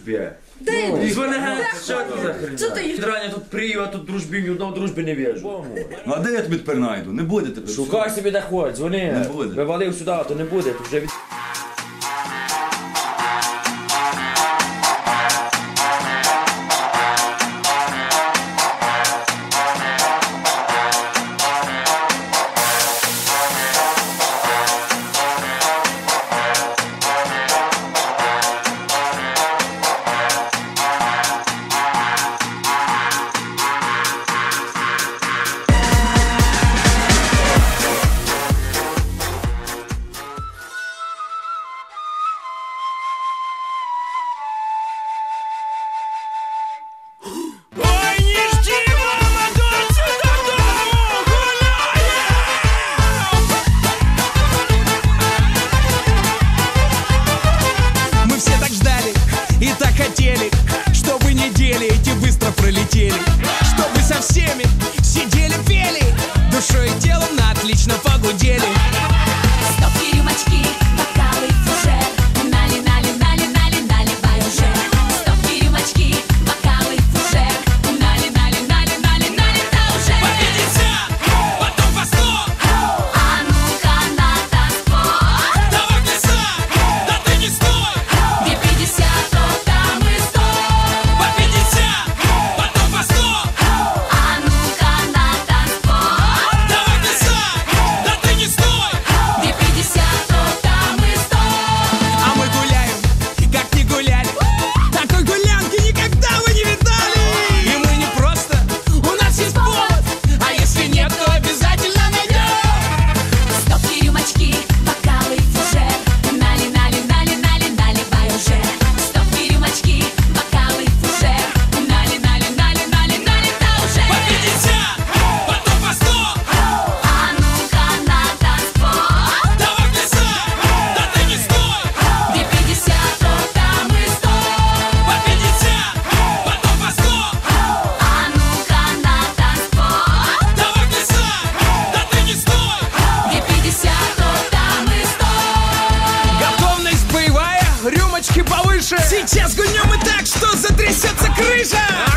тебе. Да ну, Зберегайте, що це за хрень? Це ти їдрання, Драння тут приїва, тут дружбі, ні одного дружби не вижу. Ну, а де я тобі тепер найду? Не буде тепер. Шукай собі де хоч, дзвони. Не буде. Вивалив сюди, то не буде, то вже від... Jane разгонем и так, что затрясется крыша!